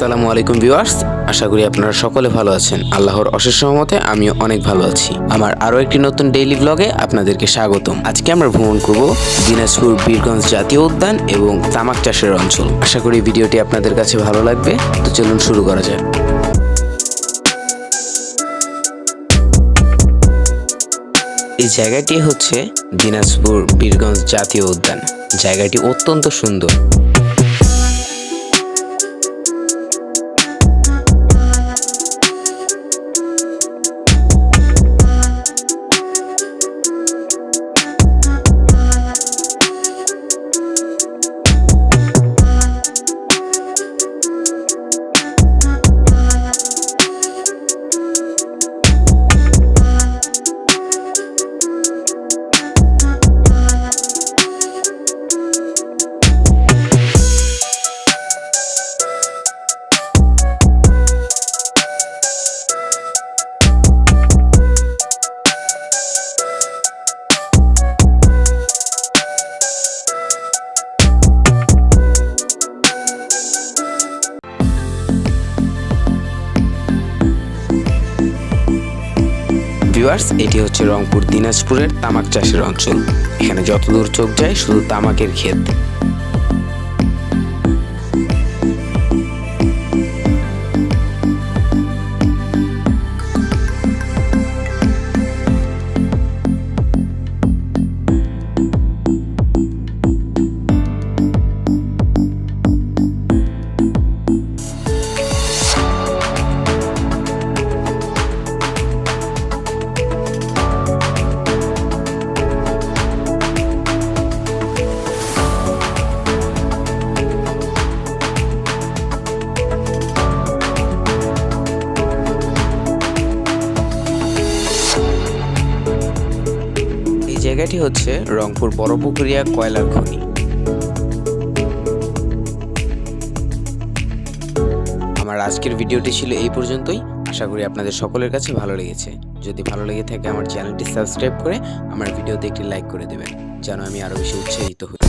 আসসালামু আলাইকুম ভিউয়ার্স, আশা করি আপনারা সকলে ভালো আছেন। আল্লাহর অশেষ সহমতে আমিও অনেক ভালো আছি। আমার আরও একটি নতুন ডেইলি ব্লগে আপনাদেরকে স্বাগতম। আজকে আমরা ভ্রমণ করব দিনাজপুর বীরগঞ্জ জাতীয় উদ্যান এবং তামাক চাষের অঞ্চল। আশা করি ভিডিওটি আপনাদের কাছে ভালো লাগবে। তো চলুন শুরু করা যাক। এই জায়গাটি হচ্ছে দিনাজপুর বীরগঞ্জ জাতীয় উদ্যান। জায়গাটি অত্যন্ত সুন্দর। ভিউয়ার্স এটি হচ্ছে রংপুর দিনাজপুরের তামাক চাষের অঞ্চল। এখানে যতদূর চোখ যায়, শুধু তামাকের ক্ষেত। জায়গাটি হচ্ছে রংপুর বড়পুকুরিয়া কয়লার খনি। আমার আজকের ভিডিওটি ছিল এই পর্যন্তই। আশা করি আপনাদের সকলের কাছে ভালো লেগেছে। যদি ভালো লেগে থাকে, আমার চ্যানেলটি সাবস্ক্রাইব করে আমার ভিডিওতে একটি লাইক করে দেবেন, যেন আমি আরও বেশি উৎসাহিত হই।